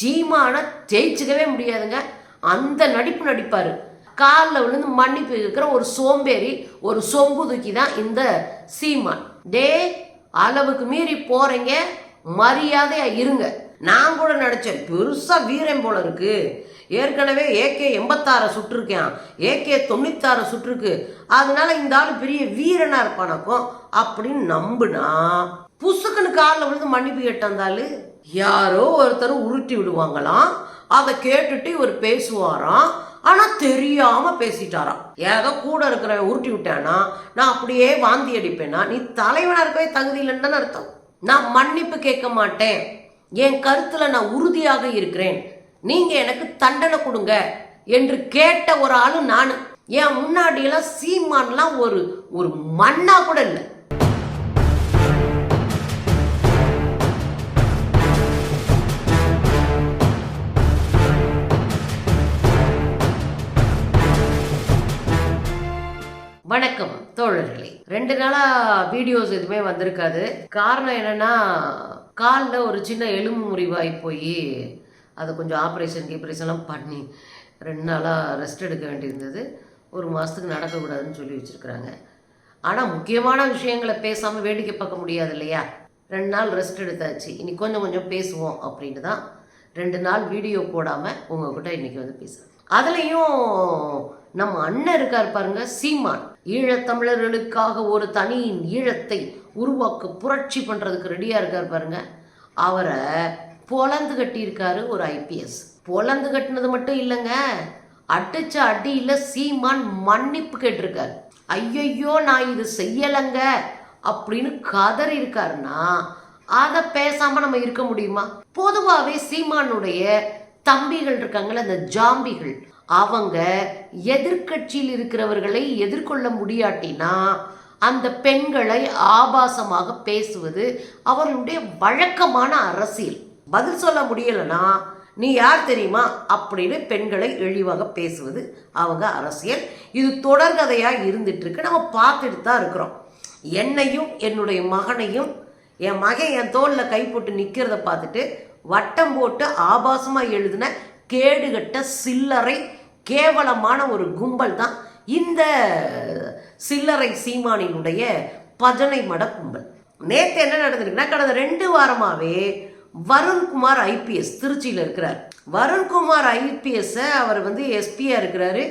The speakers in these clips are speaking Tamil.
சீமானை ஜெயிச்சுக்கவே முடியாதுங்க. அந்த நடிப்பு நடிப்பார். காலில் விழுந்து மன்னிப்பு இருக்கிற ஒரு சோம்பேறி ஒரு சொம்பு தூக்கி தான் இந்த சீமான். டே அளவுக்கு மீறி போகிறீங்க மரியாதையாக இருங்க. நான் கூட நினச்சேன் பெருசாக வீரன் போல இருக்கு. ஏற்கனவே ஏகே எண்பத்தாறு சுட்டிருக்கேன் ஏகே தொண்ணூத்தாறு சுட்டிருக்கு அதனால இந்த ஆள் பெரிய வீரனாக இருப்பானாக்கும் அப்படின்னு நம்புனா புசுக்குன்னு காலில் விழுந்து மன்னிப்பு கேட்டாந்தாலு யாரோ ஒருத்தர் உருட்டி விடுவாங்களாம். அதை கேட்டுட்டு இவர் பேசுவாராம். ஆனால் தெரியாமல் பேசிட்டாராம். ஏதோ கூட இருக்கிற உருட்டி விட்டானா? நான் அப்படியே வாந்தி அடிப்பேனா? நீ தலைவனாக இருக்கவே தகுதி இல்லைன்னு தானே அர்த்தம். நான் மன்னிப்பு கேட்க மாட்டேன். என் கருத்தில் நான் உறுதியாக இருக்கிறேன். நீங்கள் எனக்கு தண்டனை கொடுங்க என்று கேட்ட ஒரு ஆளும் நான். என் முன்னாடியெல்லாம் சீமான்லாம் ஒரு ஒரு மண்ணா கூட இல்லை. வணக்கம் தோழர்களே. ரெண்டு நாளா வீடியோஸ் எதுவுமே வந்திருக்காது. காரணம் என்னன்னா காலில் ஒரு சின்ன எலும்பு முறிவாகி போய் அதை கொஞ்சம் ஆப்ரேஷன் கீப்ரேஷன்லாம் பண்ணி ரெண்டு நாளாக ரெஸ்ட் எடுக்க வேண்டியிருந்தது. ஒரு மாதத்துக்கு நடக்கக்கூடாதுன்னு சொல்லி வச்சுருக்குறாங்க. ஆனால் முக்கியமான விஷயங்களை பேசாமல் வேடிக்கை பார்க்க முடியாது இல்லையா? ரெண்டு நாள் ரெஸ்ட் எடுத்தாச்சு. இனி கொஞ்சம் கொஞ்சம் பேசுவோம் அப்படின்னு தான் ரெண்டு நாள் வீடியோ போடாமல் உங்ககிட்ட இன்றைக்கி வந்து பேசுகிறேன் அதுலேயும் நம்ம அண்ணன் இருக்கார் பாருங்க சீமான். ஈழத்தமிழர்களுக்காக ஒரு தனியின் ஈழத்தை உருவாக்க புரட்சி பண்ணுறதுக்கு ரெடியாக இருக்கார் பாருங்க. அவரை பொலந்து கட்டியிருக்காரு ஒரு ஐபிஎஸ் பொலந்து கட்டினது மட்டும் இல்லைங்க அடிச்ச அடியில் சீமான் மன்னிப்பு கேட்டிருக்காரு. ஐயையோ நான் இது செய்யலைங்க அப்படின்னு கதறி இருக்காருன்னா அதை பேசாமல் நம்ம இருக்க முடியுமா? பொதுவாகவே சீமானுடைய தம்பிகள் இருக்காங்கல்ல இந்த ஜாம்பிகள் அவங்க எதிர்க்கட்சியில் இருக்கிறவர்களை எதிர்கொள்ள முடியாட்டினா அந்த பெண்களை ஆபாசமாக பேசுவது அவர்களுடைய வழக்கமான அரசியல். பதில் சொல்ல முடியலன்னா நீ யார் தெரியுமா? அப்படின்னு பெண்களை இழிவாக பேசுவது அவங்க அரசியல். இது தொடர்கதையாக இருந்துட்டு இருக்கு நம்ம பார்த்துட்டு தான் இருக்கிறோம். என்னையும் என்னுடைய மகனையும் என் மகன் என் தோளில் கை போட்டு நிற்கிறத பார்த்துட்டு வட்டம் போட்டு ஆபாசமாக எழுதின கேடுகட்ட சில்லறை கேவலமான ஒரு கும்பல் தான் இந்த சில்லறை சீமானினுடைய பஜனை மட கும்பல். நேற்று என்ன நடந்திருக்குன்னா கடந்த ரெண்டு வாரமாகவே வருண்குமார் ஐபிஎஸ் திருச்சியில் இருக்கிறார். வருண்குமார் ஐபிஎஸ்ஸை அவர் வந்து எஸ்பியாக இருக்கிறாரு.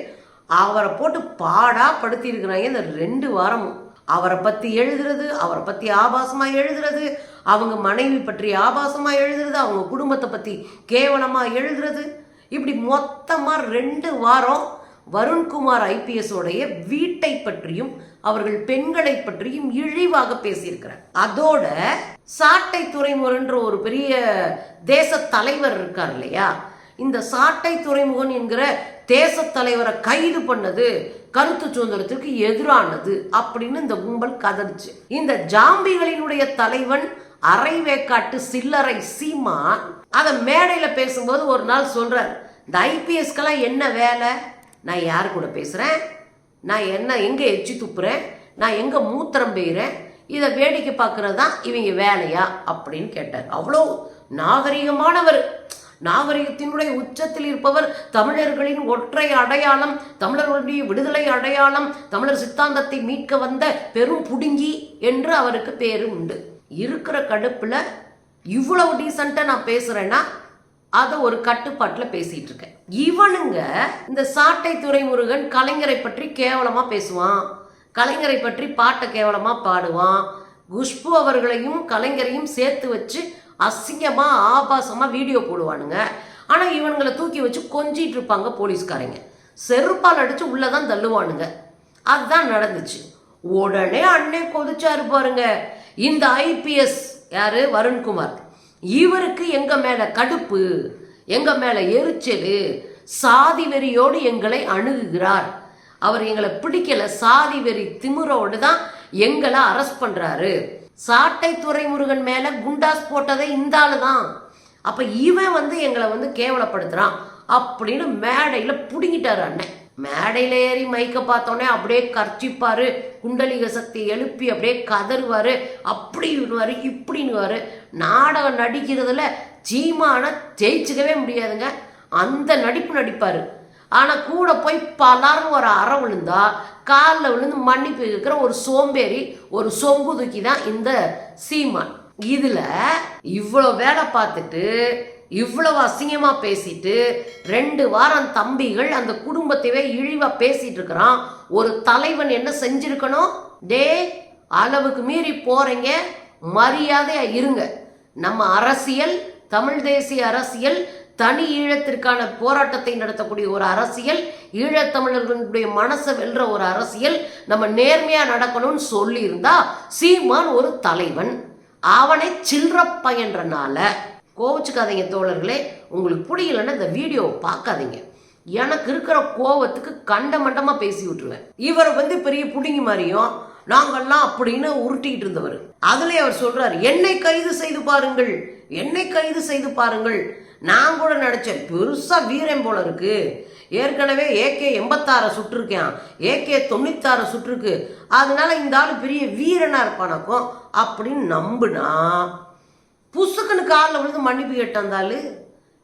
அவரை போட்டு பாடாக படுத்தியிருக்கிறாங்க இந்த ரெண்டு வாரமும். அவரை பற்றி எழுதுறது அவரை பற்றி ஆபாசமாக எழுதுறது அவங்க மனைவி பற்றி ஆபாசமாக எழுதுறது அவங்க குடும்பத்தை பற்றி கேவலமாக எழுதுறது. இப்படி மொத்தமாக ரெண்டு வாரம் வருண்குமார் ஐபிஎஸோடைய வீட்டை பற்றியும் அவர்கள் பெண்களை பற்றியும் இழிவாக பேசியிருக்கிறார். அதோட சாட்டை துறைமுகன்ற ஒரு பெரிய தேச தலைவர் இருக்கார் இல்லையா? இந்த சாட்டை துறைமுகன் என்கிற தேச தலைவரை கைது பண்ணது கருத்து சுதந்திரத்திற்கு எதிரானது அப்படின்னு இந்த கும்பல் கதறிச்சு. இந்த ஜாம்பிகளினுடைய தலைவன் அரைவேக்காட்டு சில்லறை சீமா அதை மேடையில் பேசும்போது ஒரு நாள் சொல்கிறார் இந்த ஐபிஎஸ்க்கெல்லாம் என்ன வேலை? நான் யார் கூட பேசுகிறேன் நான் என்ன எங்கே எச்சி துப்புறேன்? நான் எங்கே மூத்திரம் பெய்கிறேன் இதை வேடிக்கை பார்க்குறது தான் இவங்க வேலையா? அப்படின்னு கேட்டார். அவ்வளோ நாகரிகமானவர். நாகரிகத்தினுடைய உச்சத்தில் இருப்பவர் தமிழர்களின் ஒற்றை அடையாளம் தமிழர்களுடைய விடுதலை அடையாளம் தமிழர் சித்தாந்தத்தை மீட்க வந்த பெரும் புடுங்கி என்று அவருக்கு பேரு உண்டு. இருக்கிற கடுப்பில் இவ்வளவு டீசெண்டா நான் பேசுகிறேன்னா அதை ஒரு கட்டுப்பாட்டில் பேசிகிட்டு இருக்கேன். இவனுங்க இந்த சாட்டை துறைமுருகன் கலைஞரை பற்றி கேவலமாக பேசுவான். கலைஞரை பற்றி பாட்டை கேவலமாக பாடுவான். குஷ்பு அவர்களையும் கலைஞரையும் சேர்த்து வச்சு அசிங்கமாக ஆபாசமாக வீடியோ போடுவானுங்க. ஆனால் இவனுங்களை தூக்கி வச்சு கொஞ்சிட்டு இருப்பாங்க போலீஸ்காரங்க. செருப்பால் அடித்து உள்ளே தான் தள்ளுவானுங்க. அதுதான் நடந்துச்சு. உடனே அண்ணே கொதிச்சாரு பாருங்க. இந்த ஐபிஎஸ் யாரு? வருண்குமார். இவருக்கு எங்க மேல கடுப்பு எங்க மேல எரிச்சல் சாதி வெறியோடு எங்களை அணுகுகிறார். அவர் எங்களை பிடிக்கல சாதி வெறி திமிரோடு தான் எங்களை அரெஸ்ட் பண்றாரு. சாட்டை துறைமுருகன் மேல குண்டாஸ் போட்டதே இந்த ஆளு தான். அப்ப இவன் வந்து எங்களை வந்து கேவலப்படுத்துறான் அப்படின்னு மேடையில புடுங்கிட்டாரு அண்ணன். மேடையில் ஏறி மைக்கை பார்த்தோன்னே அப்படியே கர்ச்சிப்பார். குண்டலிக சக்தி எழுப்பி அப்படியே கதறுவார். அப்படின்னுவாரு இப்படின்னுவார். நாடகம் நடிக்கிறதுல சீமான ஜெயிச்சுக்கவே முடியாதுங்க. அந்த நடிப்பு நடிப்பார். ஆனால் கூட போய் பலாரும் ஒரு அற விழுந்தா காலில் விழுந்து மன்னிப்பு இருக்கிற ஒரு சோம்பேறி ஒரு சொம்பு தூக்கி தான் இந்த சீமான். இதில் இவ்வளோ வேலை பார்த்துட்டு இவ்வளவு அசிங்கமா பேசிட்டு ரெண்டு வாரம் தம்பிகள் அந்த குடும்பத்தையே இழிவா பேசிட்டு இருக்கிறான். ஒரு தலைவன் என்ன செஞ்சிருக்கணும்? டே அளவுக்கு மீறி போறீங்க. மரியாதையா இருங்க. நம்ம அரசியல் தமிழ் தேசிய அரசியல் தனி ஈழத்திற்கான போராட்டத்தை நடத்தக்கூடிய ஒரு அரசியல் ஈழத்தமிழர்களுடைய மனசை வெல்ற ஒரு அரசியல் நம்ம நேர்மையா நடக்கணும்னு சொல்லியிருந்தா சீமான் ஒரு தலைவன். அவனை சில்ற பயன்றனால கோவச்சுக்காதீங்க தோழர்களே. உங்களுக்கு பிடிக்கலன்னா இந்த வீடியோவை பார்க்காதீங்க. எனக்கு இருக்கிற கோவத்துக்கு கண்ட மண்டமாக பேசி விட்டுருவேன். இவர் வந்து பெரிய புடுங்கி மாதிரியும் நாங்கெல்லாம் அப்படின்னு உருட்டிக்கிட்டு இருந்தவர். அதுலேயே அவர் சொல்கிறார் என்னை கைது செய்து பாருங்கள். என்னை கைது செய்து பாருங்கள். நான் கூட நினச்சேன் பெருசாக வீரன் போல இருக்கு. ஏற்கனவே ஏகே எண்பத்தாறை சுட்டிருக்கேன் ஏகே தொண்ணூத்தாறை சுட்டிருக்கு அதனால இந்த ஆள் பெரிய வீரனாக இருப்பானாக்கும் அப்படின்னு நம்புனா புசுக்குன்னு காலில் விழுந்து மன்னிப்பு கேட்டு வந்தாலு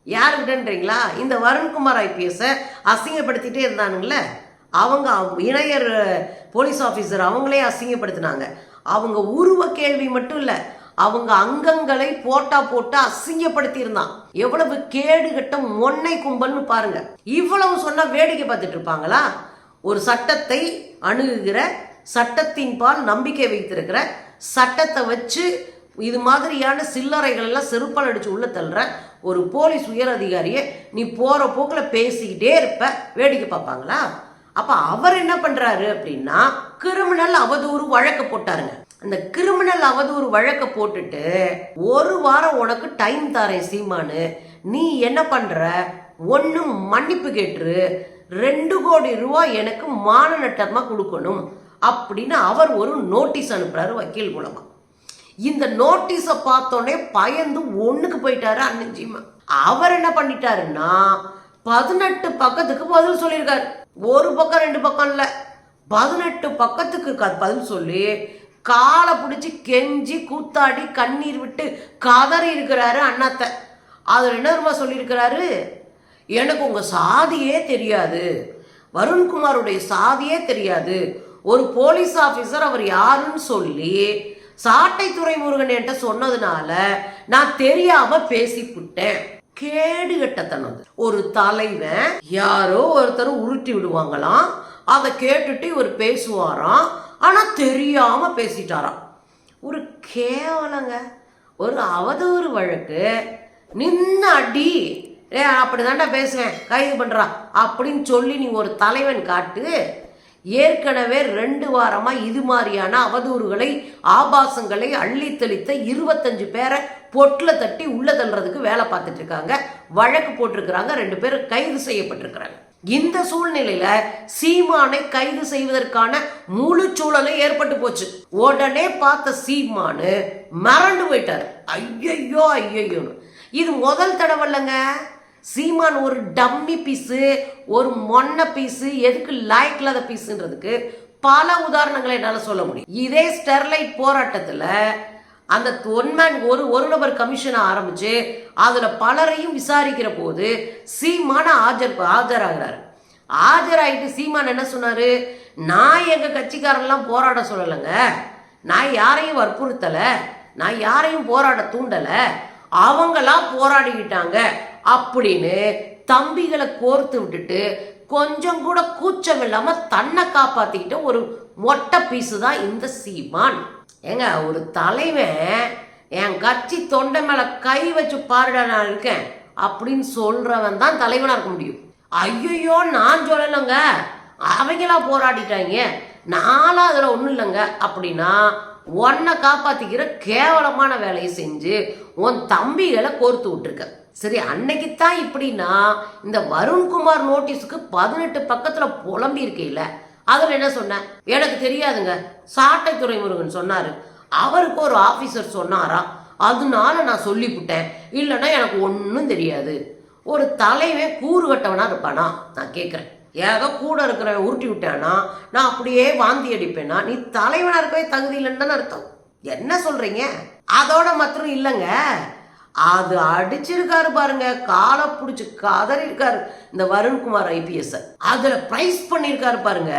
யாருக்கிட்டன்றீங்களா இந்த வருண்குமார் ஐபிஎஸை அசிங்கப்படுத்திட்டே இருந்தானுங்களே? அவங்க இணையர் போலீஸ் ஆஃபீஸர் அவங்களே அசிங்கப்படுத்தினாங்க. அவங்க உருவ கேள்வி மட்டும் இல்லை அவங்க அங்கங்களை போட்டா போட்டு அசிங்கப்படுத்தி இருந்தான் எவ்வளவு கேடுகட்ட மொன்னை கும்பல்னு பாருங்க. இவ்வளவு சொன்னா வேடிக்கை பார்த்துட்டு இருப்பாங்களா? ஒரு சட்டத்தை அணுகுகிற சட்டத்தின் பால் நம்பிக்கை வைத்திருக்கிற சட்டத்தை வச்சு இது மாதிரியான சில்லறைகள் எல்லாம் செருப்பால் அடிச்சு உள்ள தள்ளுற ஒரு போலீஸ் உயர் அதிகாரியை நீ போற போக்கில் பேசிக்கிட்டே இருப்ப வேடிக்கை பார்ப்பாங்களா? அப்ப அவர் என்ன பண்றாரு அப்படின்னா கிரிமினல் அவதூறு வழக்கு போட்டாருங்க. அந்த கிரிமினல் அவதூறு வழக்க போட்டுட்டு ஒரு வாரம் உனக்கு டைம் தரேன் சீமானு நீ என்ன பண்ற? ஒன்று மன்னிப்பு கேட்டுரு. ரெண்டு கோடி ரூபாய் எனக்கு மான நட்டமா கொடுக்கணும் அப்படின்னு அவர் ஒரு நோட்டீஸ் அனுப்புறாரு வக்கீல் மூலமா. இந்த நோட்டீஸை பார்த்தோன்னே பயந்து ஒன்றுக்கு போயிட்டாரு அண்ணன் சீமா அவர் என்ன பண்ணிட்டாருன்னா பதினெட்டு பக்கத்துக்கு பதில் சொல்லியிருக்காரு. ஒரு பக்கம் ரெண்டு பக்கம் இல்லை. பதினெட்டு பக்கத்துக்கு க- பதில் சொல்லி காலை பிடிச்சி கெஞ்சி கூத்தாடி கண்ணீர் விட்டு கதறி இருக்கிறாரு அண்ணாத்த. அதில் என்ன தெரியுமா சொல்லியிருக்கிறாரு? எனக்கு உங்கள் சாதியே தெரியாது. வருண்குமாருடைய சாதியே தெரியாது. ஒரு போலீஸ் ஆஃபீஸர் அவர் யாருன்னு சொல்லி சாட்டை துறைமுருகன் என்கிட்ட சொன்னதுனால நான் தெரியாம பேசிப்புட்டேன். கேடு கட்டத்தனம் ஒரு தலைவன் யாரோ ஒருத்தர் உருட்டி விடுவாங்களாம். அதை கேட்டுட்டு இவர் பேசுவாராம். ஆனால் தெரியாம பேசிட்டாராம். ஒரு கேவலங்க ஒரு அவதூறு வழக்கு. நின்ன அடி ஏ அப்படிதான்டா பேசுவேன் கைது பண்ணுறா அப்படின்னு சொல்லி நீ ஒரு தலைவன் காட்டு ஏற்கனவே ரெண்டு வாரமா இது மாதிரியான அவதூறுகளை ஆபாசங்களை அள்ளி தெளித்த இருபத்தஞ்சு பேரை பொட்டில் தட்டி உள்ள தள்ளுறதுக்கு வேலை பார்த்துட்டு இருக்காங்க. வழக்கு போட்டிருக்கிறாங்க. ரெண்டு பேர் கைது செய்யப்பட்டிருக்கிறாங்க. இந்த சூழ்நிலையில சீமானை கைது செய்வதற்கான முழு சூழலும் ஏற்பட்டு போச்சு. உடனே பார்த்த சீமானு மறண்டு போயிட்டாரு. ஐயையோ ஐயையோன்னு. இது முதல் தடவை இல்லைங்க. சீமான் ஒரு டம்மி பீஸு ஒரு மொன்ன பீஸு எதுக்கு லாய்க் இல்லாத பீஸுன்றதுக்கு பல உதாரணங்களை என்னால் சொல்ல முடியும். இதே ஸ்டெர்லைட் போராட்டத்தில் அந்த ஒன்மேன் ஒரு ஒரு நபர் கமிஷனை ஆரம்பித்து அதில் பலரையும் விசாரிக்கிற போது சீமான ஆஜர் ஆஜராகிறார். ஆஜராயிட்டு சீமான் என்ன சொன்னார்? நான் எங்கள் கட்சிக்காரெல்லாம் போராட சொல்லலைங்க. நான் யாரையும் வற்புறுத்தலை. நான் யாரையும் போராட தூண்டலை. அவங்களா போராடிக்கிட்டாங்க. அப்படின்னு தம்பிகளை கோர்த்து விட்டுட்டு கொஞ்சம் கூட கூச்சம் இல்லாம தன்னை காப்பாத்திக்கிட்ட ஒரு மொட்டை பீஸு தான் இந்த சீமான். ஏங்க ஒரு தலைவன் என் கட்சி தொண்டை மேல கை வச்சு பாருடா நான் இருக்கேன் அப்படின்னு சொல்றவன் தான் தலைவனா இருக்க முடியும். ஐயோ நான் சொல்லலைங்க. அவங்களா போராடிட்டாங்க. நானும் அதில் ஒன்றும் இல்லைங்க. அப்படின்னா உன்னை காப்பாத்திக்கிற கேவலமான வேலையை செஞ்சு உன் தம்பிகளை கோர்த்து விட்டுருக்க. சரி அன்னைக்கு தான் இப்படின்னா இந்த வருண்குமார் நோட்டீஸுக்கு பதினெட்டு பக்கத்துல புலம்பி இருக்கையில அதில் என்ன சொன்னேன் எனக்கு தெரியாதுங்க. சாட்டை துறைமுருகன் சொன்னாரு. அவருக்கு ஒரு ஆபீசர் சொன்னாரா? அதனால நான் சொல்லிவிட்டேன் இல்லைன்னா எனக்கு ஒன்றும் தெரியாது. ஒரு தலைவன் கூறு கட்டவனா இருப்பானா? நான் கேட்குறேன் ஏதோ கூட இருக்கிற உருட்டி விட்டானா? நான் அப்படியே வாந்தி அடிப்பேனா? நீ தலைவனா இருக்கவே தகுதி இல்லைன்னு தானே அர்த்தம். என்ன சொல்றீங்க? அதோட மாத்திரம் இல்லைங்க. அது அடிச்சிருக்காரு பாருங்க. காலை பிடிச்சி கதறிருக்காரு இந்த வருண்குமார் ஐபிஎஸ் அதுல பிரைஸ் பண்ணியிருக்காரு பாருங்க.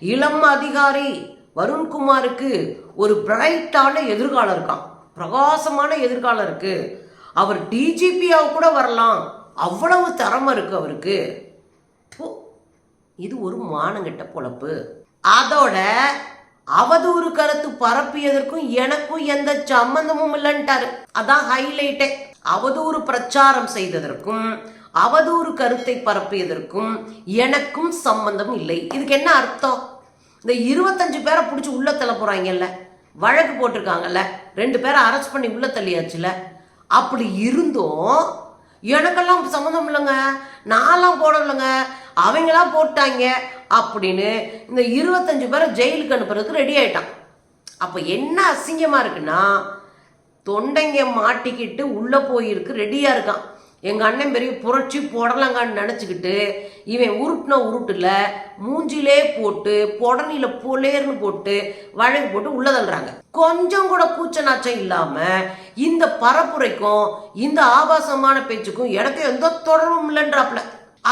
இளம் அதிகாரி வருண்குமாருக்கு ஒரு பிரைட்டான எதிர்காலம் இருக்கான் பிரகாசமான எதிர்காலம் இருக்கு. அவர் டிஜிபியாக கூட வரலாம். அவ்வளவு திறமை இருக்கு அவருக்கு. போ இது ஒரு மானங்கிட்ட பொழப்பு. அதோட அவதூறு கருத்து பரப்பியதற்கும் எனக்கும் எந்த சம்பந்தமும் இல்லைன்ட்டாரு. அதான் ஹைலைட்டே அவதூறு பிரச்சாரம் செய்ததற்கும் அவதூறு கருத்தை பரப்பியதற்கும் எனக்கும் சம்பந்தம் இல்லை. இதுக்கு என்ன அர்த்தம்? இந்த இருபத்தஞ்சு பேரை பிடிச்சி உள்ள தள்ள போறாங்கல்ல வழக்கு போட்டிருக்காங்கல்ல ரெண்டு பேரை அரெஸ்ட் பண்ணி உள்ள தள்ளியாச்சுல அப்படி இருந்தும் எனக்கெல்லாம் சம்மந்தம் இல்லைங்க. நான்லாம் போடலைங்க. அவங்களாம் போட்டாங்க. அப்படின்னு இந்த இருபத்தஞ்சு பேரை ஜெயிலுக்கு அனுப்புறதுக்கு ரெடி ஆயிட்டான். அப்போ என்ன அசிங்கமாக இருக்குன்னா தொண்டைங்க மாட்டிக்கிட்டு உள்ளே போயிருக்கு ரெடியாக இருக்கான். எங்கள் அண்ணன் பெரிய புரட்சி புடலங்கான்னு நினச்சிக்கிட்டு இவன் உருட்டின உருட்டுல மூஞ்சிலே போட்டு புடனில பொலேர்னு போட்டு வழக்கு போட்டு உள்ளே தள்ளுறாங்க. கொஞ்சம் கூட கூச்ச நாச்சம் இல்லாமல் இந்த பரப்புரைக்கும் இந்த ஆபாசமான பேச்சுக்கும் எனக்கு எந்த தொடர்பும் இல்லைன்றாப்புல.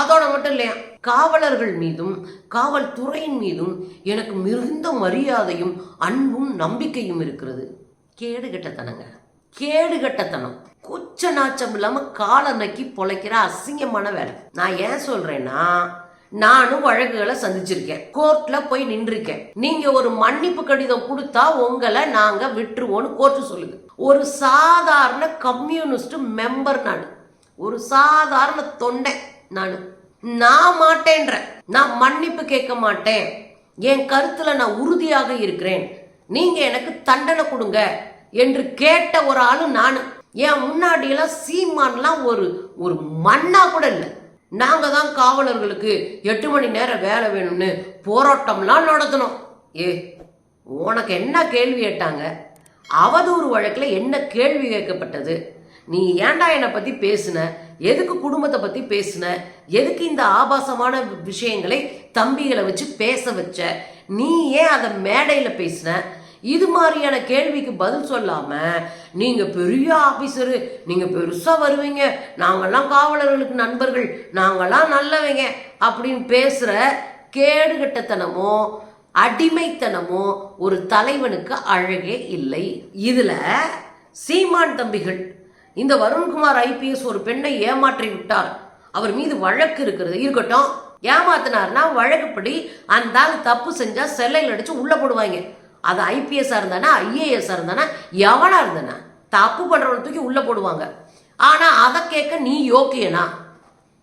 அதோட மட்டும் இல்லையா காவலர்கள் மீதும் காவல்துறையின் மீதும் எனக்கு மிகுந்த மரியாதையும் அன்பும் நம்பிக்கையும் இருக்கிறது. கேடு கெட்டத்தனங்க. கேடு கட்டத்தனம். குச்ச நாச்சம் இல்லாமல் காலை நக்கி பொழைக்கிற அசிங்கமான வேலை. நான் ஏன் சொல்றேன்னா நானும் வழக்குகளை சந்திச்சிருக்கேன். கோர்ட்ல போய் நின்றுருக்கேன். நீங்க ஒரு மன்னிப்பு கடிதம் கொடுத்தா உங்களை நாங்க விட்டுருவோம்னு கோர்ட்டு சொல்லுது. ஒரு சாதாரண கம்யூனிஸ்ட் மெம்பர் நான். ஒரு சாதாரண தொண்டை நான். நான் மாட்டேன்றேன் நான் மன்னிப்பு கேட்க மாட்டேன். என் கருத்துல நான் உறுதியாக இருக்கிறேன். நீங்க எனக்கு தண்டனை கொடுங்க என்று கேட்ட ஒரு ஆளு நான். என் முன்னாடியெல்லாம் சீமான்லாம் ஒரு ஒரு மண்ணா கூட இல்லை. நாங்க தான் காவலர்களுக்கு எட்டு மணி நேரம் வேலை வேணும்னு போராட்டம்லாம் நடத்தணும் ஏ உனக்கு என்ன கேள்வி கேட்டாங்க? அவதூறு வழக்கில் என்ன கேள்வி கேட்கப்பட்டது? நீ ஏன்டா என்னை பற்றி பேசின? எதுக்கு குடும்பத்தை பற்றி பேசுன? எதுக்கு இந்த ஆபாசமான விஷயங்களை தம்பிகளை வச்சு பேச வச்ச? நீ ஏன் அதை மேடையில் பேசின? இது மாதிரியான கேள்விக்கு பதில் சொல்லாம நீங்க பெரிய ஆபீசரு நீங்க பெருசா வருவீங்க. நாங்கள்லாம் காவலர்களுக்கு நண்பர்கள் நாங்கள்லாம் நல்லவங்க அப்படின்னு பேசுற கேடுகட்டத்தனமோ அடிமைத்தனமோ ஒரு தலைவனுக்கு அழகே இல்லை. இதுல சீமான் தம்பிகள் இந்த வருண்குமார் ஐபிஎஸ் ஒரு பெண்ணை ஏமாற்றி விட்டார். அவர் மீது வழக்கு இருக்கிறது. இருக்கட்டும். ஏமாத்தினார்னா வழக்குப்படி அந்த ஆள் தப்பு செஞ்சா செல்லையில் அடிச்சு உள்ள போடுவாங்க. அது ஐபிஎஸ்ஸாக இருந்தானா? ஐஏஎஸ்ஸாக இருந்தானா? எவனா இருந்தானா? தப்பு பண்றவனை தூக்கி உள்ள போடுவாங்க. ஆனால் அதை கேட்க நீ யோக்கியனா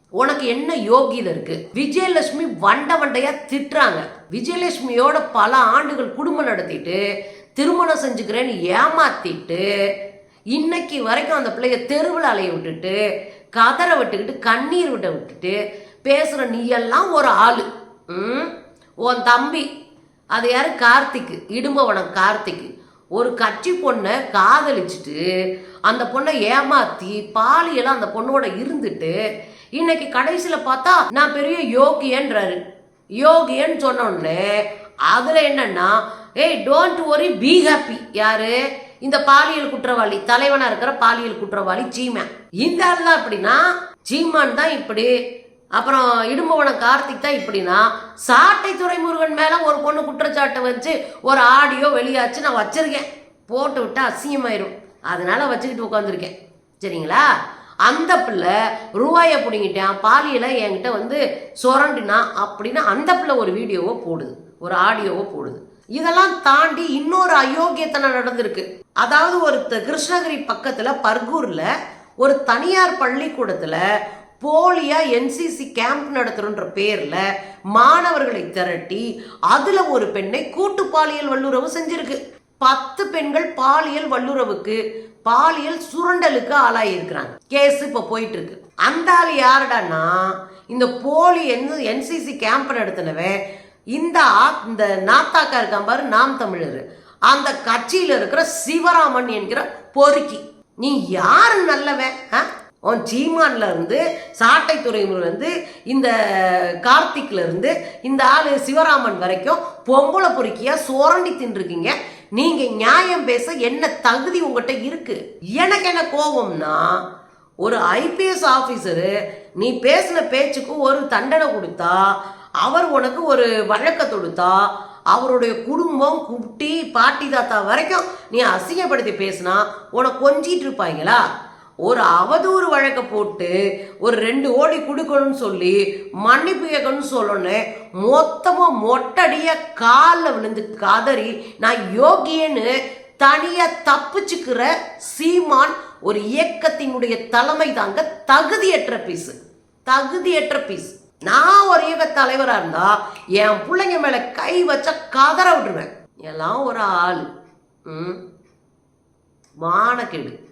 உனக்கு என்ன யோகியதை இருக்கு? விஜயலட்சுமி வண்ட வண்டையா திட்டுறாங்க. விஜயலட்சுமியோட பல ஆண்டுகள் குடும்பம் நடத்திட்டு திருமணம் செஞ்சுக்கிறேன்னு ஏமாத்திட்டு இன்னைக்கு வரைக்கும் அந்த பிள்ளைய தெருவில் அலைய விட்டுட்டு கதரை விட்டுக்கிட்டு கண்ணீர் விட்ட விட்டுட்டு பேசுகிற நீ எல்லாம் ஒரு ஆள். உன் தம்பி. அது யார்? கார்த்திக்கு இடும்பவனம் கார்த்திக்கு ஒரு கட்சி பொண்ணை காதலிச்சுட்டு அந்த பொண்ணை ஏமாத்தி பாலியெல்லாம் அந்த பொண்ணோட இருந்துட்டு இன்னைக்கு கடைசியில் பார்த்தா நான் பெரிய யோகியன்றாரு. யோகியன்னு சொன்ன உடனே அதுல என்னன்னா ஏய் டோன்ட் ஒரி பி ஹாப்பி யாரு? இந்த பாலியல் குற்றவாளி தலைவனா இருக்கிற பாலியல் குற்றவாளி சீமான் இந்த ஆள் தான் இப்படின்னா சீமான் தான் இப்படி. அப்புறம் இடும்பவனம் கார்த்திக் தான் இப்படின்னா சாட்டை துறைமுருகன் மேல ஒரு பொண்ணு குற்றச்சாட்டை வச்சு ஒரு ஆடியோ வெளியாச்சு நான் வச்சிருக்கேன். போட்டு விட்டால் அசிங்கமாயிரும். அதனால வச்சுக்கிட்டு உட்காந்துருக்கேன் சரிங்களா? அந்த பிள்ளை ரூபாயை பிடிங்கிட்டேன். பாலியலை என்கிட்ட வந்து சுரண்டினா அப்படின்னு அந்த பிள்ளை ஒரு வீடியோவோ போடுது. ஒரு ஆடியோவோ போடுது. இதெல்லாம் தாண்டி இன்னொரு அயோக்கியத்தனம் நடந்திருக்கு. அதாவது ஒரு கிருஷ்ணகிரி பக்கத்துல பர்கூர்ல ஒரு தனியார் பள்ளிக்கூடத்துல போலியா என்சிசி கேம்ப் நடத்துறன்ற பேர்ல மாணவர்களை திரட்டி அதுல ஒரு பெண்ணை கூட்டு பாலியல் வல்லுறவு செஞ்சிருக்கு. பத்து பெண்கள் பாலியல் வல்லுறவுக்கு பாலியல் சுரண்டலுக்கு ஆளாயிருக்கிறாங்க. கேஸ் இப்ப போயிட்டு இருக்கு அந்த ஆள் யாருடான்னா இந்த போலி என்சிசி கேம்ப் நடத்தினவன் இந்த இந்த நாத்தாக்கா இருக்கான் பாரு நாம் தமிழர். அந்த கட்சியில் இருக்கிற சிவராமன் என்கிற பொறுக்கி. நீ யாரு நல்லவன் ஆ? உன் சீமான்ல இருந்து சாட்டை துறைமுறையில இந்த கார்த்திக்ல இருந்து இந்த ஆள் சிவராமன் வரைக்கும் பொம்பளை பொறுக்கியா சுரண்டி தின்றுருக்கீங்க. நீங்க நியாயம் பேச என்ன தகுதி உங்ககிட்ட இருக்கு? எனக்கு என்ன கோபம்னா ஒரு ஐபிஎஸ் ஆஃபீஸரு நீ பேசின பேச்சுக்கு ஒரு தண்டனை கொடுத்தா அவர் உனக்கு ஒரு வழக்க தொடுத்தா அவருடைய குடும்பம் குட்டி பாட்டி தாத்தா வரைக்கும் நீ அசிங்கப்படுத்தி பேசினா உனக்கு கொஞ்சிட்டு இருப்பாங்களா ஒரு அவதூறு வழக்க போட்டு ஒரு ரெண்டு ஓடி கொடுக்கணும்னு சொல்லி மன்னிப்பு கேட்கணும்னு சொல்லணும் மொத்தமாக மொட்டடிய காலில் விழுந்து கதறி நான் யோகியன்னு தனியாக தப்பிச்சுக்கிற சீமான் ஒரு இயக்கத்தினுடைய தலைமை தாங்க தகுதியற்ற பீஸு. தகுதியற்ற பீஸ். நான் ஒரு இயக்க தலைவராக இருந்தால் என் பிள்ளைங்க மேலே கை வச்ச கதற விட்டுருவேன். எல்லாம் ஒரு ஆள். ம்? மானக்கேடு